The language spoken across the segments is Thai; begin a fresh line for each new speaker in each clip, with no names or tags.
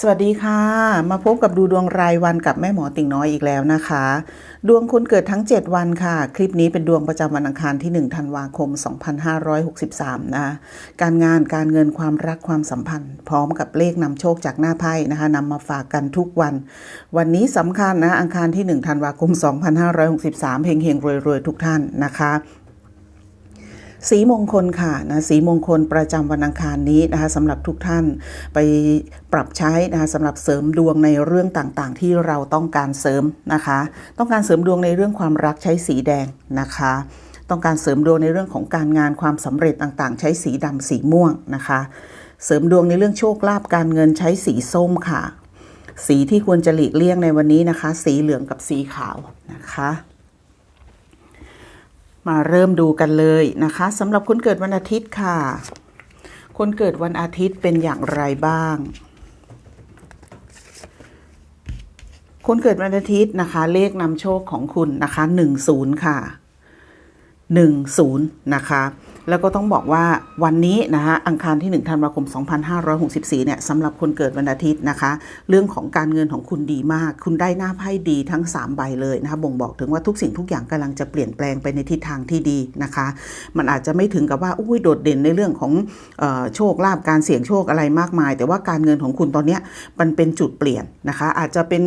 สวัสดีค่ะ มาพบกับดูดวงรายวันกับแม่หมอติ่งน้อยอีกแล้วนะคะ ดวงคนเกิดทั้ง 7 วันค่ะ คลิปนี้เป็นดวงประจำวันอังคารที่1ธันวาคม 2563 นะคะการงานการเงินความรักความสัมพันธ์ พร้อมกับเลขนำโชคจากหน้าไพ่นะคะนำมาฝากกันทุกวัน วันนี้สำคัญนะอังคารที่1ธันวาคม 2563 เฮงเฮงๆรวยๆทุกท่านนะคะ สีมงคลค่ะนะสีมงคลประจำวันอังคารนี้นะคะสำหรับทุกท่านไปปรับใช้นะคะสำหรับเสริมดวงในเรื่องต่างๆ ที่เราต้องการเสริมนะคะ ต้องการเสริมดวงในเรื่องความรักใช้สีแดงนะคะต้องการเสริมดวงในเรื่องของการงานความสำเร็จต่างๆ ใช้สีดำสีม่วงนะคะ เสริมดวงในเรื่องโชคลาภการเงินใช้สีส้มค่ะ สีที่ควรจะหลีกเลี่ยงในวันนี้นะคะ สีเหลืองกับสีขาวนะคะ มาเริ่มดูกันเลยนะคะสำหรับคนเกิดวันอาทิตย์ค่ะ คนเกิดวันอาทิตย์เป็นอย่างไรบ้าง คนเกิดวันอาทิตย์นะคะ เลขนำโชคของคุณนะคะ 10 ค่ะ 10 นะคะ แล้วก็ต้องบอกว่าวันนี้นะคะอังคารที่ 1 ธันวาคม 2564 เนี่ยสำหรับคนเกิดวันอาทิตย์นะคะ เรื่องของการเงินของคุณดีมาก คุณได้หน้าไพ่ดีทั้ง 3 ใบเลยนะคะบ่งบอกถึงว่าทุกสิ่งทุกอย่างกำลังจะเปลี่ยนแปลงไปในทิศทางที่ดีนะคะ มันอาจจะไม่ถึงกับว่าอุ้ยโดดเด่นในเรื่องของออโชคลาภการเสี่ยงโชคอะไรมากมาย แต่ว่าการเงินของคุณตอนนี้มันเป็นจุดเปลี่ยนนะคะ อาจจะเป็น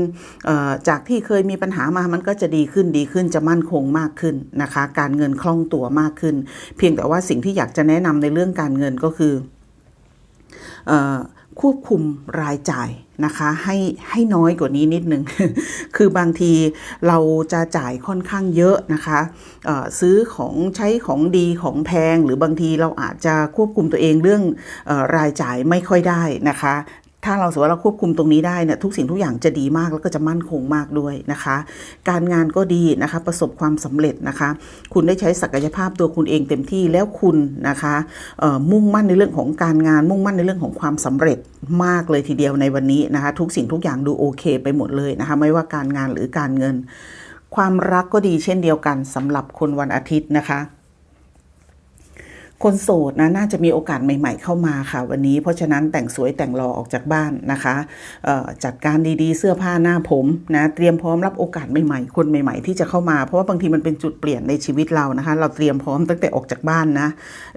จากที่เคยมีปัญหามามันก็จะดีขึ้นดีขึ้นจะมั่นคงมากขึ้นนะคะ การเงินคล่องตัวมากขึ้น เพียงแต่ว่าสิ่งที่อยากจะแนะนำในเรื่องการเงินก็คืออควบคุมรายจ่ายนะคะให้ให้น้อยกว่านี้นิดนึง คือบางทีเราจะจ่ายค่อนข้างเยอะนะคะซื้อของใช้ของดีของแพง หรือบางทีเราอาจจะควบคุมตัวเองเรื่องอรายจ่ายไม่ค่อยได้นะคะ ถ้าเราสมมติว่าเราควบคุมตรงนี้ได้เนี่ยทุกสิ่งทุกอย่างจะดีมากแล้วก็จะมั่นคงมากด้วยนะคะ การงานก็ดีนะคะประสบความสำเร็จนะคะ คุณได้ใช้ศักยภาพตัวคุณเองเต็มที่แล้วคุณนะคะมุ่งมั่นในเรื่องของการงาน มุ่งมั่นในเรื่องของความสำเร็จมากเลยทีเดียวในวันนี้นะคะ ทุกสิ่งทุกอย่างดูโอเค ไปหมดเลยนะคะ ไม่ว่าการงานหรือการเงิน ความรักก็ดีเช่นเดียวกันสำหรับคนวันอาทิตย์นะคะ คนโสดนะน่าจะมีโอกาสใหม่ ๆ เข้ามาค่ะวันนี้ เพราะฉะนั้นแต่งสวยแต่งหล่อออกจากบ้านนะคะจัดการดีๆ เสื้อผ้าหน้าผมนะเตรียมพร้อมรับโอกาสใหม่ๆ คนใหม่ ๆ ที่จะเข้ามา เพราะว่าบางทีมันเป็นจุดเปลี่ยนในชีวิตเรานะคะ เราเตรียมพร้อมตั้งแต่ออกจากบ้านนะ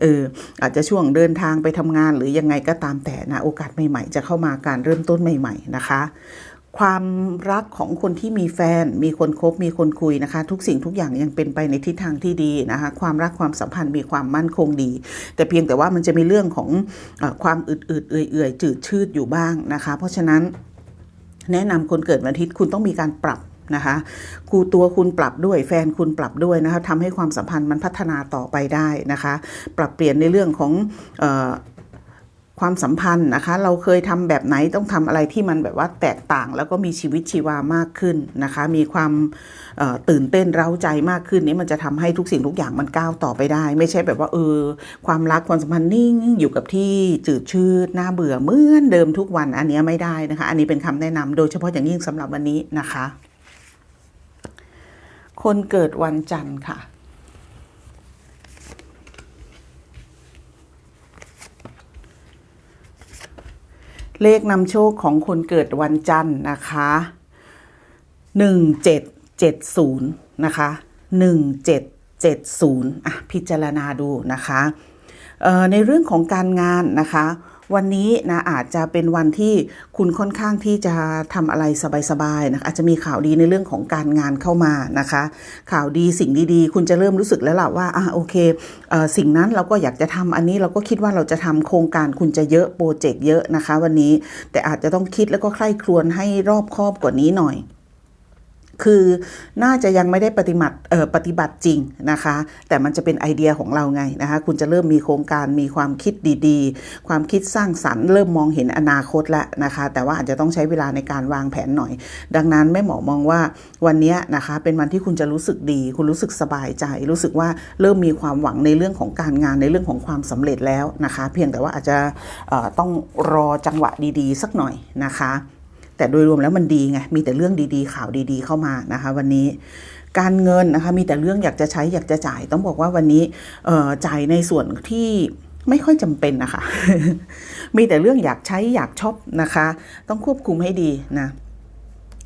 เอออาจจะช่วงเดินทางไปทำงานหรือยังไงก็ตามแต่นะโอกาสใหม่ ๆ จะเข้ามาการเริ่มต้นใหม่ ๆ นะคะ ความรักของคนที่มีแฟน มีคนคบ มีคนคุยนะคะ ทุกสิ่งทุกอย่างยังเป็นไปในทิศทางที่ดีนะคะ ความรักความสัมพันธ์มีความมั่นคงดี แต่เพียงแต่ว่ามันจะมีเรื่องของอความอึดๆเอื่อยๆจืดชืดอยู่บ้างนะคะ เพราะฉะนั้นแนะนำคนเกิดวันอาทิตย์คุณต้องมีการปรับนะคะคูตัวคุณปรับด้วยแฟนคุณปรับด้วยนะคะทำให้ความสัมพันธ์มันพัฒนาต่อไปได้นะคะ ปรับเปลี่ยนในเรื่องของอ ความสัมพันธ์นะคะ เราเคยทำแบบไหนต้องทำอะไรที่มันแบบว่าแตกต่าง แล้วก็มีชีวิตชีวามากขึ้นนะคะ มีความตื่นเต้นเร้าใจมากขึ้นนี่มันจะทำให้ทุกสิ่งทุกอย่างมันก้าวต่อไปได้ ไม่ใช่แบบว่าเออความรักความสัมพันธ์นิ่งอยู่กับที่จืดชืดน่าเบื่อเหมือนเดิมทุกวันอันนี้ไม่ได้นะคะ อันนี้เป็นคำแนะนำโดยเฉพาะอย่างยิ่งสำหรับวันนี้นะคะ คนเกิดวันจันทร์ค่ะ เลขนำโชคของคนเกิดวันจันทร์นะคะหนึ่งเจ็ดเจ็ดศูนย์นะคะหนึ่งเจ็ดเจ็ดศูนย์อะพิจารณาดูนะคะเอ่อในเรื่องของการงานนะคะ วันนี้นะอาจจะเป็นวันที่คุณค่อนข้างที่จะทำอะไรสบายๆนะคะอาจจะมีข่าวดีในเรื่องของการงานเข้ามานะคะ ข่าวดีสิ่งดีๆ คุณจะเริ่มรู้สึกแล้วล่ะว่าอะโอเคเอ่อสิ่งนั้นเราก็อยากจะทำอันนี้เราก็คิดว่าเราจะทำโครงการคุณจะเยอะโปรเจกต์เยอะนะคะ วันนี้แต่อาจจะต้องคิดแล้วก็ใคร่ครวญให้รอบคอบกว่านี้หน่อย คือน่าจะยังไม่ได้ปฏิบัติเอ่อปฏิบัติจริงนะคะ แต่มันจะเป็นไอเดียของเราไงนะคะ คุณจะเริ่มมีโครงการมีความคิดดีๆ ความคิดสร้างสรรค์เริ่มมองเห็นอนาคตแล้วนะคะ แต่ว่าอาจจะต้องใช้เวลาในการวางแผนหน่อย ดังนั้นแม่หมอมองว่าวันนี้นะคะเป็นวันที่คุณจะรู้สึกดี คุณรู้สึกสบายใจ รู้สึกว่าเริ่มมีความหวังในเรื่องของการงานในเรื่องของความสำเร็จแล้วนะคะ เพียงแต่ว่าอาจจะต้องรอจังหวะดีๆ สักหน่อยนะคะ แต่โดยรวมแล้วมันดีไงมีแต่เรื่องดีๆ ข่าวดีๆ เข้ามานะคะ วันนี้การเงินนะคะมีแต่เรื่องอยากจะใช้อยากจะจ่าย ต้องบอกว่าวันนี้จ่ายในส่วนที่ไม่ค่อยจำเป็นนะคะ มีแต่เรื่องอยากใช้อยากชอบนะคะ ต้องควบคุมให้ดีนะ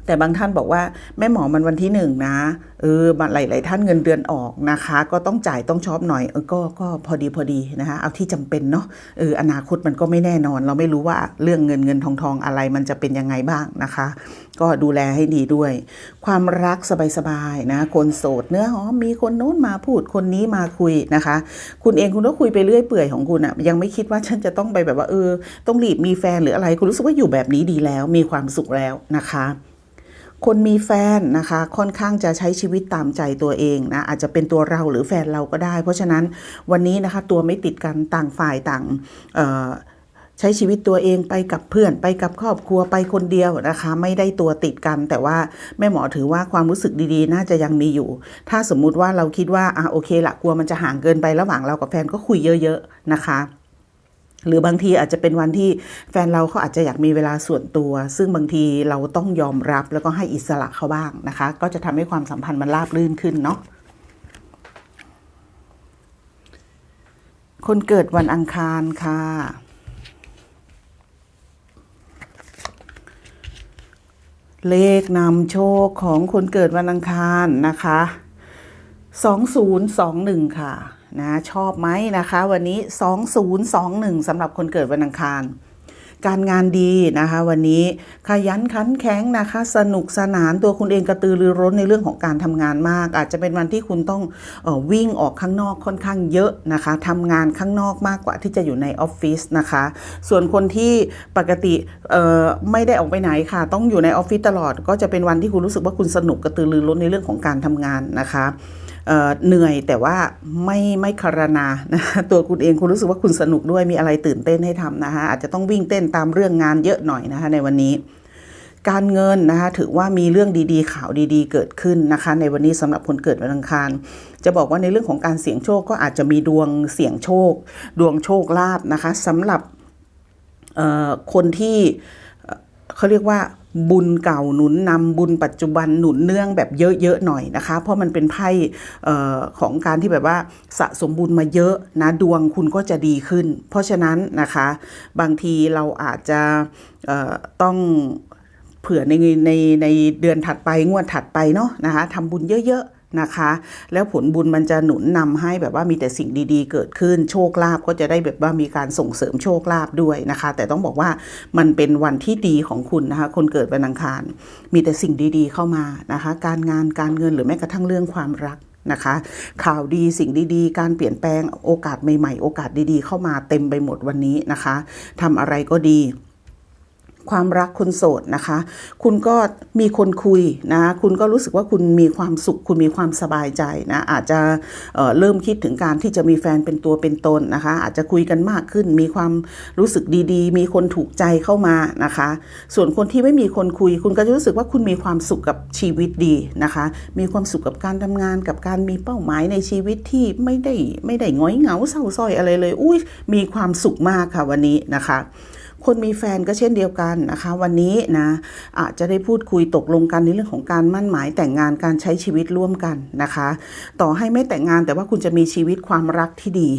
แต่บางท่านบอกว่าแม่หมอมันวันที่หนึ่งนะเออหลายหลายๆท่านเงินเดือนออกนะคะ ก็ต้องจ่ายต้องชอบหน่อยเออก็ก็พอดีพอดีนะคะเอาที่จำเป็นเนาะเอออนาคตมันก็ไม่แน่นอน เราไม่รู้ว่าเรื่องเงินเงินทองทองอะไรมันจะเป็นยังไงบ้างนะคะ ก็ดูแลให้ดีด้วย ความรักสบายๆนะ คนโสดเนื้อหอมมีคนโน้นมาพูดคนนี้มาคุยนะคะ คุณเองคุณก็คุยไปเรื่อยเปื่อยของคุณอะยังไม่คิดว่าฉันจะต้องไปแบบว่าเออต้องรีบมีแฟนหรืออะไรคุณรู้สึกว่าอยู่แบบนี้ดีแล้ว มีความสุขแล้วนะคะ คนมีแฟนนะคะค่อนข้างจะใช้ชีวิตตามใจตัวเองนะอาจจะเป็นตัวเราหรือแฟนเราก็ได้ เพราะฉะนั้นวันนี้นะคะตัวไม่ติดกันต่างฝ่ายต่างใช้ชีวิตตัวเองไปกับเพื่อนไปกับครอบครัวไปคนเดียวนะคะ ไม่ได้ตัวติดกัน แต่ว่าแม่หมอถือว่าความรู้สึกดีๆ น่าจะยังมีอยู่ ถ้าสมมุติว่าเราคิดว่าอะโอเคละกลัวมันจะห่างเกินไประหว่างเรากับแฟนก็คุยเยอะ ๆ นะคะ หรือบางทีอาจจะเป็นวันที่แฟนเราเขาอาจจะอยากมีเวลาส่วนตัว ซึ่งบางทีเราต้องยอมรับแล้วก็ให้อิสระเขาบ้างนะคะ ก็จะทำให้ความสัมพันธ์มันราบรื่นขึ้นเนาะคนเกิดวันอังคารค่ะเลขนำโชคของคนเกิดวันอังคารนะคะ 2021 ค่ะ นะชอบไหมนะคะ วันนี้ 2021สำหรับคนเกิดวันอังคาร การงานดีนะคะ วันนี้ขยันขันแข็งนะคะ สนุกสนานตัวคุณเองกระตือรือร้นในเรื่องของการทำงานมาก อาจจะเป็นวันที่คุณต้องออวิ่งออกข้างนอกค่อนข้างเยอะนะคะทำงานข้างนอกมากกว่าที่จะอยู่ในออฟฟิศนะคะ ส่วนคนที่ปกติไม่ได้ออกไปไหนค่ะ ต้องอยู่ในออฟฟิศตลอด ก็จะเป็นวันที่คุณรู้สึกว่าคุณสนุกกระตือรือร้นในเรื่องของการทำงานนะคะ เหนื่อยแต่ว่าไม่ไม่คารนานะตัวคุณเองคุณรู้สึกว่าคุณสนุกด้วยมีอะไรตื่นเต้นให้ทำนะคะอาจจะต้องวิ่งเต้นตามเรื่องงานเยอะหน่อยนะคะในวันนี้ การเงินนะคะถือว่ามีเรื่องดีๆข่าวดีๆ เกิดขึ้นนะคะ ในวันนี้สำหรับคนเกิดวันอังคารจะบอกว่าในเรื่องของการเสี่ยงโชคก็อาจจะมีดวงเสี่ยงโชค ดวงโชคลาภนะคะสำหรับคนที่เขาเรียกว่า บุญเก่าหนุนนำบุญปัจจุบันหนุนเนื่องแบบเยอะๆหน่อยนะคะ เพราะมันเป็นไพ่ของการที่แบบว่าสะสมบุญมาเยอะนะดวงคุณก็จะดีขึ้น เพราะฉะนั้นนะคะบางทีเราอาจจะต้องเผื่อในในในเดือนถัดไปงวดถัดไปเนาะนะคะทำบุญเยอะๆ นะคะ แล้วผลบุญมันจะหนุนนำให้แบบว่ามีแต่สิ่งดีๆ เกิดขึ้นโชคลาภก็จะได้แบบว่ามีการส่งเสริมโชคลาภด้วยนะคะ แต่ต้องบอกว่ามันเป็นวันที่ดีของคุณนะคะ คนเกิดวันอังคาร มีแต่สิ่งดีๆเข้ามานะคะ การงานการเงินหรือแม้กระทั่งเรื่องความรักนะคะข่าวดีสิ่งดีๆ การเปลี่ยนแปลงโอกาสใหม่ๆ โอกาสดีๆ เข้ามาเต็มไปหมดวันนี้นะคะทำอะไรก็ดี ความรักคนโสดนะคะ คุณก็มีคนคุยนะคุณก็รู้สึกว่าคุณมีความสุข คุณมีความสบายใจนะอาจจะเเริ่มคิดถึงการที่จะมีแฟนเป็นตัวเป็นตนนะคะ อาจจะคุยกันมากขึ้น มีความรู้สึกดีๆ มีคนถูกใจเข้ามานะคะ ส่วนคนที่ไม่มีคนคุย คุณก็จะรู้สึกว่าคุณมีความสุขกับชีวิตดีนะคะ มีความสุขกับการทำงานกับการมีเป้าหมายในชีวิตที่ไม่ได้ไม่ได้หงอยเหงาเศร้าส้อยอะไรเลย อุ้ยมีความสุขมากค่ะวันนี้นะคะ คนมีแฟนก็เช่นเดียวกันนะคะ วันนี้นะอาจจะได้พูดคุยตกลงกันในเรื่องของการมั่นหมายแต่งงานการใช้ชีวิตร่วมกันนะคะ ต่อให้ไม่แต่งงานแต่ว่าคุณจะมีชีวิตความรักที่ดี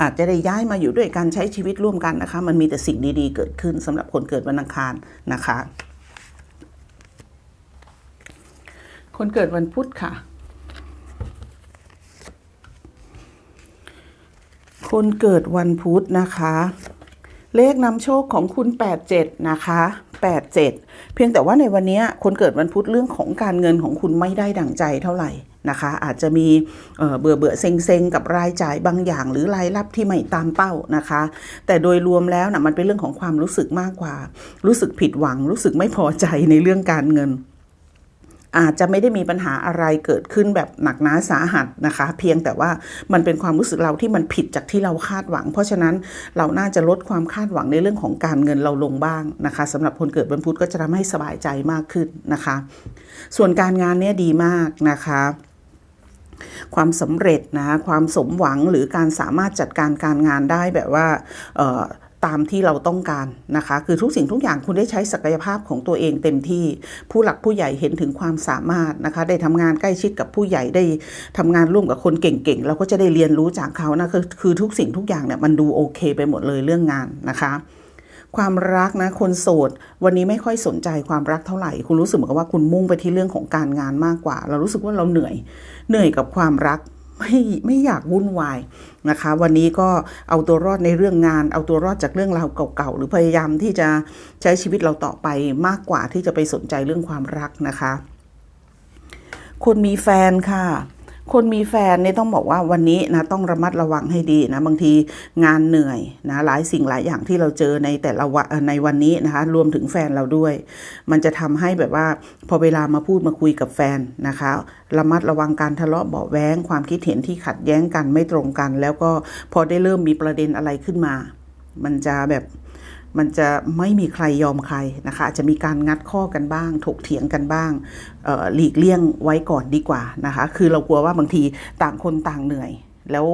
อาจจะได้ย้ายมาอยู่ด้วยกันใช้ชีวิตร่วมกันนะคะ มันมีแต่สิ่งดีๆ เกิดขึ้นสำหรับคนเกิดวันอังคารนะคะ คนเกิดวันพุธค่ะ คนเกิดวันพุธนะคะ เลขนำโชคของคุณ 87 นะคะ 87 เพียงแต่ว่าในวันนี้คนเกิดวันพุธเรื่องของการเงินของคุณไม่ได้ดั่งใจเท่าไหร่นะคะอาจจะมีเอ่อเบื่อเบื่อเซ็งเซ็งกับรายจ่ายบางอย่าง หรือรายรับที่ไม่ตามเป้านะคะ แต่โดยรวมแล้วนะมันเป็นเรื่องของความรู้สึกมากกว่า รู้สึกผิดหวัง รู้สึกไม่พอใจในเรื่องการเงิน อาจจะไม่ได้มีปัญหาอะไรเกิดขึ้นแบบหนักหนาสาหัสนะคะ เพียงแต่ว่ามันเป็นความรู้สึกเราที่มันผิดจากที่เราคาดหวัง เพราะฉะนั้นเราน่าจะลดความคาดหวังในเรื่องของการเงินเราลงบ้างนะคะสำหรับคนเกิดวันพุธก็จะทำให้สบายใจมากขึ้นนะคะ ส่วนการงานเนี่ยดีมากนะคะความสำเร็จนะความสมหวังหรือการสามารถจัดการการงานได้แบบว่าอ ตามที่เราต้องการนะคะ คือทุกสิ่งทุกอย่างคุณได้ใช้ศักยภาพของตัวเองเต็มที่ ผู้หลักผู้ใหญ่เห็นถึงความสามารถนะคะ ได้ทำงานใกล้ชิดกับผู้ใหญ่ได้ทำงานร่วมกับคนเก่งๆเราก็จะได้เรียนรู้จากเขานะคือคือทุกสิ่งทุกอย่างเนี่ยมันดูโอเค ไปหมดเลยเรื่องงานนะคะความรักนะคนโสด วันนี้ไม่ค่อยสนใจความรักเท่าไหร่ คุณรู้สึกเหมือนกับว่าคุณมุ่งไปที่เรื่องของการงานมากกว่า เรารู้สึกว่าเราเหนื่อย เหนื่อยกับความรัก ไม่ไม่อยากวุ่นวายนะคะ วันนี้ก็เอาตัวรอดในเรื่องงาน เอาตัวรอดจากเรื่องราวเก่าๆหรือพยายามที่จะใช้ชีวิตเราต่อไปมากกว่าที่จะไปสนใจเรื่องความรักนะคะ คนมีแฟนค่ะ คนมีแฟนเนี่ยต้องบอกว่าวันนี้นะต้องระมัดระวังให้ดีนะบางทีงานเหนื่อยนะหลายสิ่งหลายอย่างที่เราเจอในแต่ละวันในวันนี้นะคะรวมถึงแฟนเราด้วย มันจะทำให้แบบว่าพอเวลามาพูดมาคุยกับแฟนนะคะระมัดระวังการทะเลาะเบาแว้งความคิดเห็นที่ขัดแย้งกันไม่ตรงกัน แล้วก็พอได้เริ่มมีประเด็นอะไรขึ้นมา มันจะแบบ มันจะไม่มีใครยอมใครนะคะอาจจะมีการงัดข้อกันบ้าง ถกเถียงกันบ้างหลีกเลี่ยงไว้ก่อนดีกว่านะคะ คือเรากลัวว่าบางทีต่างคนต่างเหนื่อย แล้ว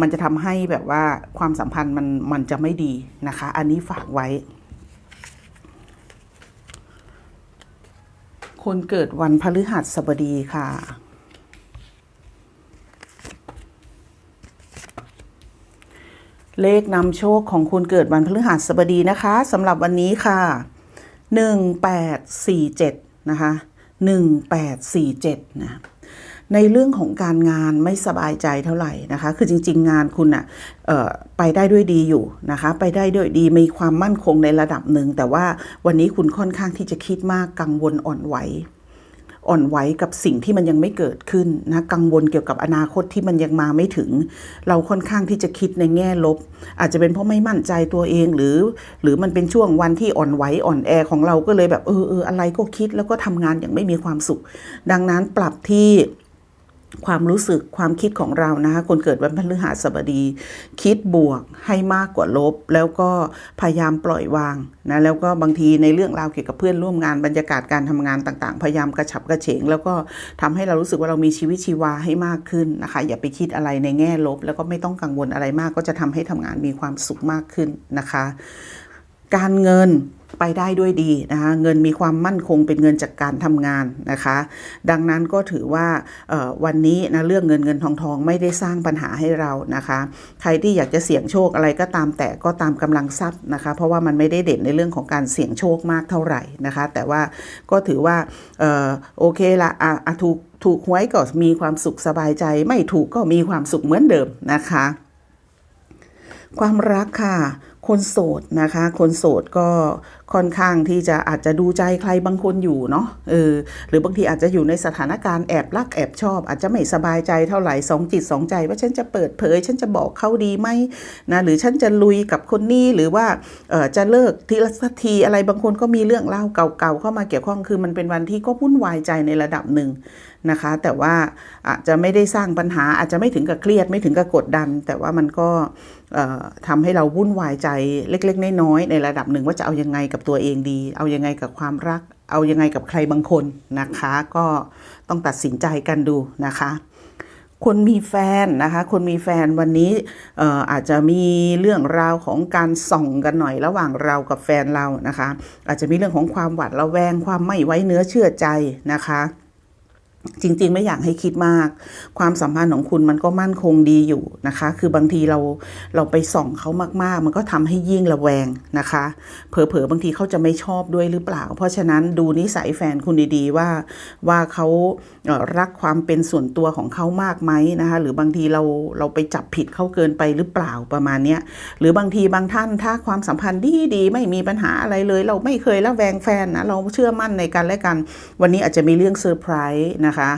มันจะทำให้แบบว่าความสัมพันธ์มันมันจะไม่ดีนะคะ อันนี้ฝากไว้ คนเกิดวันพฤหัสบดีค่ะ เลขนำโชคของคุณเกิดวันพฤหัสบดีนะคะสำหรับวันนี้ค่ะ 1847 นะคะ 1847 นะในเรื่องของการงานไม่สบายใจเท่าไหร่นะคะ คือจริง ๆ งานคุณอะเอ่อไปได้ด้วยดีอยู่นะคะ ไปได้ด้วยดีมีความมั่นคงในระดับหนึ่ง แต่ว่าวันนี้คุณค่อนข้างที่จะคิดมากกังวลอ่อนไหว อ่อนไหวกับสิ่งที่มันยังไม่เกิดขึ้นนะกังวลเกี่ยวกับอนาคตที่มันยังมาไม่ถึง เราค่อนข้างที่จะคิดในแง่ลบ อาจจะเป็นเพราะไม่มั่นใจตัวเองหรือ หรือมันเป็นช่วงวันที่อ่อนไหวอ่อนแอของเราก็เลยแบบเออเอออะไรก็คิดแล้วก็ทำงานอย่างไม่มีความสุข ดังนั้นปรับที่ ความรู้สึกความคิดของเรานะคะคนเกิดวันพฤหัสบดี คิดบวกให้มากกว่าลบ แล้วก็พยายามปล่อยวางนะแล้วก็บางทีในเรื่องราวเกี่ยวกับเพื่อนร่วมงานบรรยากาศการทำงานต่างๆ พยายามกระฉับกระเฉง แล้วก็ทำให้เรารู้สึกว่าเรามีชีวิตชีวาให้มากขึ้นนะคะอย่าไปคิดอะไรในแง่ลบ แล้วก็ไม่ต้องกังวลอะไรมาก ก็จะทำให้ทำงานมีความสุขมากขึ้นนะคะ การเงิน ไปได้ด้วยดีนะคะเงินมีความมั่นคงเป็นเงินจากการทำงานนะคะ ดังนั้นก็ถือว่าวันนี้นะเรื่องเงินเงินทองทองไม่ได้สร้างปัญหาให้เรานะคะ ใครที่อยากจะเสี่ยงโชคอะไรก็ตามแต่ก็ตามกำลังทรัพย์นะคะ เพราะว่ามันไม่ได้เด่นในเรื่องของการเสี่ยงโชคมากเท่าไหร่นะคะ แต่ว่าก็ถือว่าออโอเคละอะอะถูกถูกหวยก็มีความสุขสบายใจ ไม่ถูกก็มีความสุขเหมือนเดิมนะคะ ความรักค่ะ คนโสดนะคะ คนโสดก็ค่อนข้างที่จะอาจจะดูใจใครบางคนอยู่เนาะเออหรือบางทีอาจจะอยู่ในสถานการณ์แอบรักแอบชอบ อาจจะไม่สบายใจเท่าไหร่สองจิตสองใจ ว่าฉันจะเปิดเผย ฉันจะบอกเขาดีไหมนะหรือฉันจะลุยกับคนนี้หรือว่าเออจะเลิกทีละสักทีอะไรบางคนก็มีเรื่องเล่าเก่าๆเข้ามาเกี่ยวข้องคือมันเป็นวันที่ก็วุ่นวายใจในระดับหนึ่ง นะคะ แต่ว่าอาจจะไม่ได้สร้างปัญหาอาจจะไม่ถึงกับเครียดไม่ถึงกับกดดัน แต่ว่ามันก็ทำให้เราวุ่นวายใจเล็ก ๆ น้อยๆในระดับหนึ่งว่าจะเอายังไงกับตัวเองดี เอายังไงกับความรัก เอายังไงกับใครบางคนนะคะ ก็ต้องตัดสินใจกันดูนะคะคนมีแฟนนะคะ คนมีแฟนวันนี้เอ่ออาจจะมีเรื่องราวของการส่องกันหน่อยระหว่างเรากับแฟนเรานะคะ อาจจะมีเรื่องของความหวาดระแวงความไม่ไว้เนื้อเชื่อใจนะคะ จริง ๆ ไม่อยากให้คิดมาก ความสัมพันธ์ของคุณมันก็มั่นคงดีอยู่นะคะ คือบางทีเราเราไปส่องเขามากๆ มันก็ทำให้ยิ่งระแวงนะคะ เผลอๆบางทีเขาจะไม่ชอบด้วยหรือเปล่า เพราะฉะนั้นดูนิสัยแฟนคุณดีๆว่าว่าเขาเรักความเป็นส่วนตัวของเขามากไหมนะคะ หรือบางทีเราเราไปจับผิดเขาเกินไปหรือเปล่าประมาณเนี้ยหรือบางทีบางท่านถ้าความสัมพันธ์ดีๆไม่มีปัญหาอะไรเลย เราไม่เคยละแวงแฟนนะเราเชื่อมั่นในกันและกัน วันนี้อาจจะมีเรื่องเซอร์ไพรส์นะคะ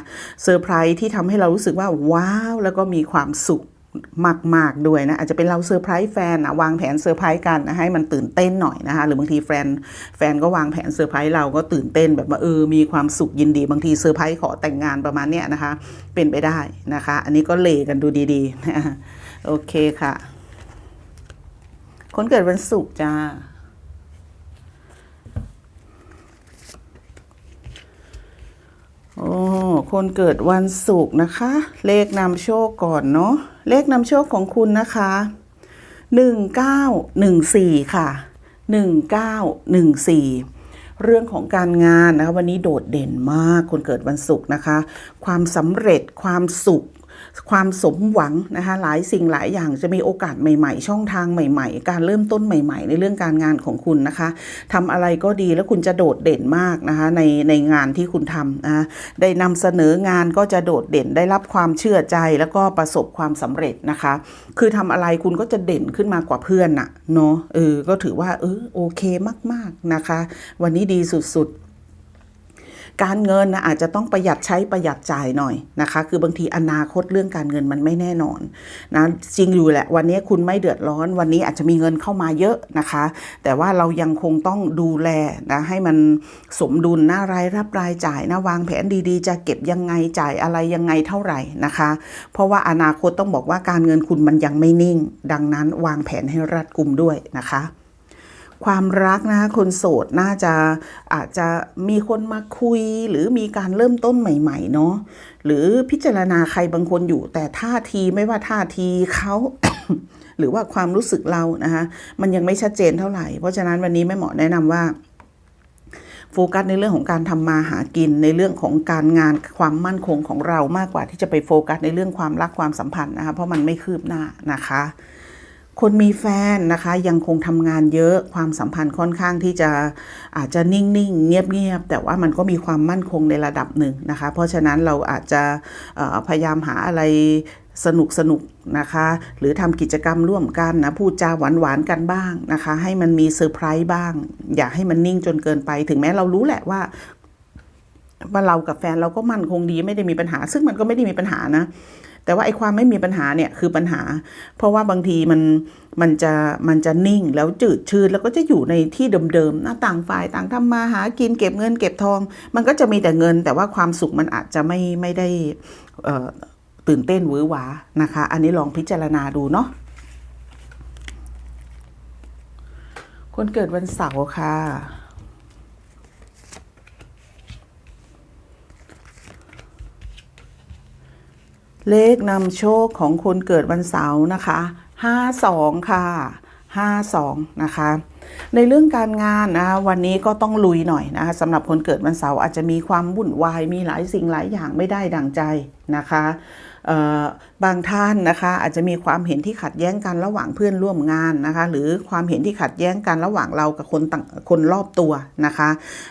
เซอร์ไพรส์ที่ทำให้เรารู้สึกว่าว้าว แล้วก็มีความสุขมาก ๆ ด้วยนะ อาจจะเป็นเราเซอร์ไพรส์แฟนนะวางแผนเซอร์ไพรส์กันนะให้มันตื่นเต้นหน่อยนะคะ หรือบางทีแฟนแฟนก็วางแผนเซอร์ไพรส์เราก็ตื่นเต้นแบบว่าเออมีความสุขยินดี บางทีเซอร์ไพรส์ขอแต่งงานประมาณเนี้ยนะคะ เป็นไปได้นะคะ อันนี้ก็เลกันดูดีๆนะโอเคค่ะ คนเกิดวันศุกร์จ้าโอ้ คนเกิดวันศุกร์นะคะ เลขนำโชคก่อนเนาะเลขนำโชคของคุณนะคะ1914ค่ะ1914เรื่องของการงานนะคะวันนี้โดดเด่นมากคนเกิดวันศุกร์นะคะ ความสำเร็จความสุข ความสมหวังนะคะหลายสิ่งหลายอย่างจะมีโอกาสใหม่ ๆ ช่องทางใหม่ ๆ การเริ่มต้นใหม่ ๆ ในเรื่องการงานของคุณนะคะทำอะไรก็ดีแล้วคุณจะโดดเด่นมากนะคะในในงานที่คุณทำนะะได้นำเสนองานก็จะโดดเด่นได้รับความเชื่อใจแล้วก็ประสบความสำเร็จนะคะ คือทำอะไรคุณก็จะเด่นขึ้นมากว่าเพื่อนน่ะเนาะเออก็ถือว่าเออโอเคมาก ๆนะคะ วันนี้ดีสุดๆ การเงินนะอาจจะต้องประหยัดใช้ประหยัดจ่ายหน่อยนะคะ คือบางทีอนาคตเรื่องการเงินมันไม่แน่นอนนะจริงอยู่แหละวันนี้คุณไม่เดือดร้อน วันนี้อาจจะมีเงินเข้ามาเยอะนะคะ แต่ว่าเรายังคงต้องดูแลนะให้มันสมดุลหน้ารายรับรายจ่ายนะวางแผนดีๆ จะเก็บยังไงจ่ายอะไรยังไงเท่าไหร่นะคะ เพราะว่าอนาคตต้องบอกว่าการเงินคุณมันยังไม่นิ่ง ดังนั้นวางแผนให้รัดกุมด้วยนะคะ ความรักนะคะคนโสดน่าจะอาจจะมีคนมาคุย หรือมีการเริ่มต้นใหม่ ๆ เนาะหรือพิจารณาใครบางคนอยู่ แต่ท่าทีไม่ว่าท่าทีเขาหรือว่าความรู้สึกเรานะคะมันยังไม่ชัดเจนเท่าไหร่ เพราะฉะนั้นวันนี้แม่หมอแนะนำว่าโฟกัสในเรื่องของการทำมาหากินในเรื่องของการงานความมั่นคงของเรามากกว่าที่จะไปโฟกัสในเรื่องความรักความสัมพันธ์นะคะเพราะมันไม่คืบหน้านะคะ คนมีแฟนนะคะยังคงทำงานเยอะความสัมพันธ์ค่อนข้างที่จะอาจจะนิ่งๆ เงียบๆ แต่ว่ามันก็มีความมั่นคงในระดับหนึ่งนะคะ เพราะฉะนั้นเราอาจจะพยายามหาอะไรสนุกสนุกๆนะคะ หรือทำกิจกรรมร่วมกันนะพูดจาหวานๆกันบ้างนะคะ ให้มันมีเซอร์ไพรส์บ้าง อย่าให้มันนิ่งจนเกินไป ถึงแม้เรารู้แหละว่าว่าเรากับแฟนเราก็มั่นคงดีไม่ได้มีปัญหา ซึ่งมันก็ไม่ได้มีปัญหานะ แต่ว่าไอ้ความไม่มีปัญหาเนี่ยคือปัญหา เพราะว่าบางทีมันมันจะมันจะนิ่งแล้วจืดชืดแล้วก็จะอยู่ในที่เดิมๆหนะต่างฝ่ายต่างทำมาหากินเก็บเงินเก็บทอง มันก็จะมีแต่เงิน แต่ว่าความสุขมันอาจจะไม่ไม่ได้ตื่นเต้นหวือหวานะคะ อันนี้ลองพิจารณาดูเนาะคนเกิดวันเสาร์ค่ะ เลขนำโชคของคนเกิดวันเสาร์นะคะ 52 ค่ะ 52 นะคะ ในเรื่องการงานนะวันนี้ก็ต้องลุยหน่อยนะคะสำหรับคนเกิดวันเสาร์อาจจะมีความวุ่นวายมีหลายสิ่งหลายอย่างไม่ได้ดังใจนะคะบางท่านนะคะอาจจะมีความเห็นที่ขัดแย้งกันระหว่างเพื่อนร่วมงานนะคะหรือความเห็นที่ขัดแย้งกันระหว่างเรากับคนต่างคนรอบตัวนะคะ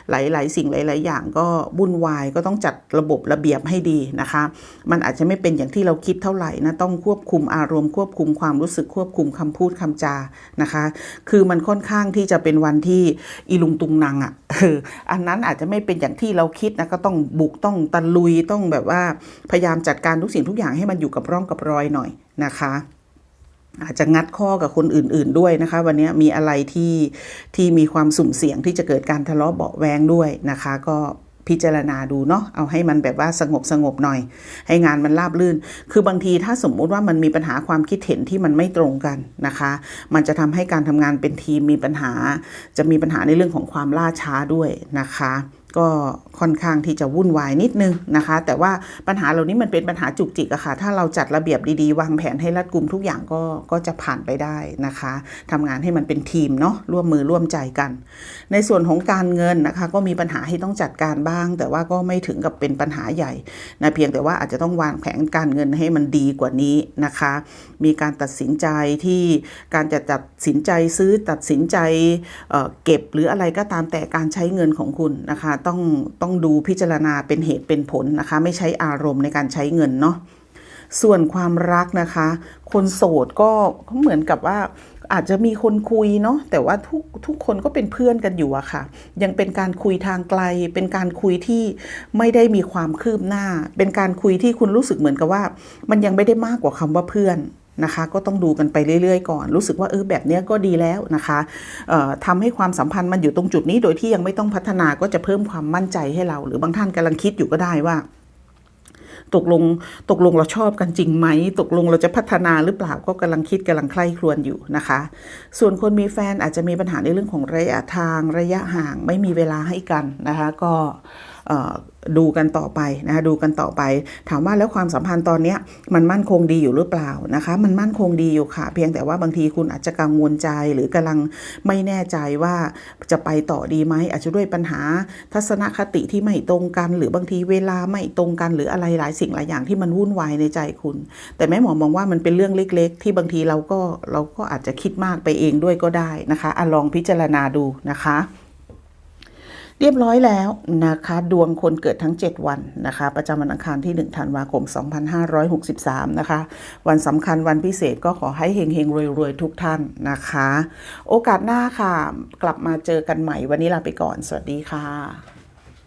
หลาย ๆ สิ่งหลาย ๆ อย่างก็วุ่นวายก็ต้องจัดระบบระเบียบให้ดีนะคะ มันอาจจะไม่เป็นอย่างที่เราคิดเท่าไหร่นะต้องควบคุมอารมณ์ควบคุมความรู้สึกควบคุมคำพูดคำจานะคะ คือมันค่อนข้างที่จะเป็นวันที่อีลุงตุงนางอะ่ะอันนั้นอาจจะไม่เป็นอย่างที่เราคิดนะก็ต้องบุกต้องตะลุยต้องแบบว่าพยายามจัดการทุกสิ่งทุกอย่างให้มันอยู่กับร่องกับรอยหน่อยนะคะอาจจะงัดข้อกับคนอื่น ๆด้วยนะคะ วันนี้มีอะไรที่ที่มีความสุ่มเสี่ยงที่จะเกิดการทะเลาะเบาแวงด้วยนะคะ ก็ พิจารณาดูเนาะเอาให้มันแบบว่าสงบสงบหน่อย ให้งานมันราบลื่น คือบางทีถ้าสมมุติว่ามันมีปัญหาความคิดเห็นที่มันไม่ตรงกันนะคะ มันจะทำให้การทำงานเป็นทีมมีปัญหา จะมีปัญหาในเรื่องของความล่าช้าด้วยนะคะ ก็ค่อนข้างที่จะวุ่นวายนิดนึงนะคะ แต่ว่าปัญหาเหล่านี้มันเป็นปัญหาจุกจิกอะค่ะ ถ้าเราจัดระเบียบดีๆ วางแผนให้รัดกุมทุกอย่างก็ก็จะผ่านไปได้นะคะทำงานให้มันเป็นทีมเนาะร่วมมือร่วมใจกัน ในส่วนของการเงินนะคะ ก็มีปัญหาให้ต้องจัดการบ้าง แต่ว่าก็ไม่ถึงกับเป็นปัญหาใหญ่นะเพียงแต่ว่าอาจจะต้องวางแผนการเงินให้มันดีกว่านี้นะคะ มีการตัดสินใจที่การจะตัดสินใจซื้อตัดสินใจเเก็บหรืออะไรก็ตามแต่การใช้เงินของคุณนะคะต้องต้องดูพิจารณาเป็นเหตุเป็นผลนะคะ ไม่ใช้อารมณ์ในการใช้เงินเนาะส่วนความรักนะคะ คนโสดก็ก็เหมือนกับว่าอาจจะมีคนคุยเนาะแต่ว่าทุกทุกคนก็เป็นเพื่อนกันอยู่อะค่ะ ยังเป็นการคุยทางไกล เป็นการคุยที่ไม่ได้มีความคืบหน้า เป็นการคุยที่คุณรู้สึกเหมือนกับว่า มันยังไม่ได้มากกว่าคำว่าเพื่อน นะคะ ก็ต้องดูกันไปเรื่อยๆก่อน รู้สึกว่าเออแบบเนี้ยก็ดีแล้วนะคะทำให้ความสัมพันธ์มันอยู่ตรงจุดนี้โดยที่ยังไม่ต้องพัฒนาก็จะเพิ่มความมั่นใจให้เรา หรือบางท่านกำลังคิดอยู่ก็ได้ว่าตกลงตกลงเราชอบกันจริงไหม ตกลงเราจะพัฒนาหรือเปล่าก็กำลังคิดกำลังใคร่ครวญอยู่นะคะ ส่วนคนมีแฟนอาจจะมีปัญหาในเรื่องของระยะทางระยะห่างไม่มีเวลาให้กันนะคะ ก็ ดูกันต่อไปนะคะดูกันต่อไป ถามว่าแล้วความสัมพันธ์ตอนนี้มันมั่นคงดีอยู่หรือเปล่านะคะ มันมั่นคงดีอยู่ค่ะ เพียงแต่ว่าบางทีคุณอาจจะกังวลใจหรือกำลังไม่แน่ใจว่าจะไปต่อดีไหมอาจจะด้วยปัญหาทัศนคติที่ไม่ตรงกัน หรือบางทีเวลาไม่ตรงกัน หรืออะไรหลายสิ่งหลายอย่างที่มันวุ่นวายในใจคุณ แต่แม่หมอมองว่ามันเป็นเรื่องเล็ก ๆ ที่บางทีเราก็เราก็อาจจะคิดมากไปเองด้วยก็ได้นะคะอะลองพิจารณาดูนะคะ เรียบร้อยแล้วนะคะดวงคนเกิดทั้ง 7 วันนะคะ ประจำวันอังคารที่ 1 ธันวาคม 2563 นะคะ วันสำคัญวันพิเศษก็ขอให้เฮงเฮงๆรวยๆ ทุกท่านนะคะ โอกาสหน้าค่ะ กลับมาเจอกันใหม่วันนี้ลาไปก่อน สวัสดีค่ะ